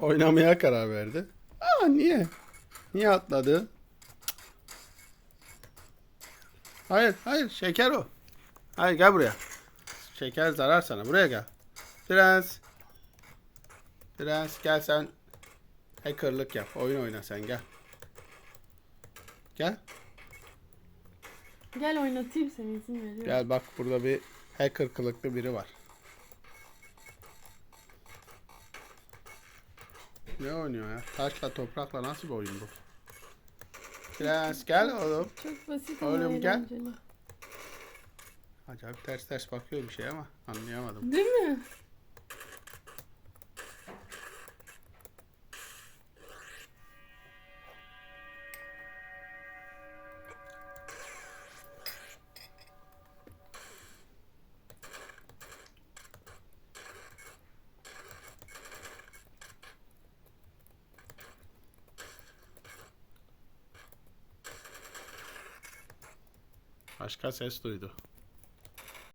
oynamaya karar verdi. Aa niye? Niye atladı? Hayır, hayır, şeker o. Hayır, gel buraya. Şeker zarar sana. Buraya gel. Prens. Prens gel sen hackerlık yap. Oyun oyna sen gel. Gel. Gel oynatayım seni izin veriyorum. Gel bak burada bir hacker kılıklı biri var. Ne oynuyor ya? Taşla toprakla nasıl bir oyun bu? Prens gel oğlum. Çok basit ama Oğlum gel. eğlenceli. Acayip ters ters bakıyor bir şey ama anlayamadım. Değil mi? Acho que é acesso doido.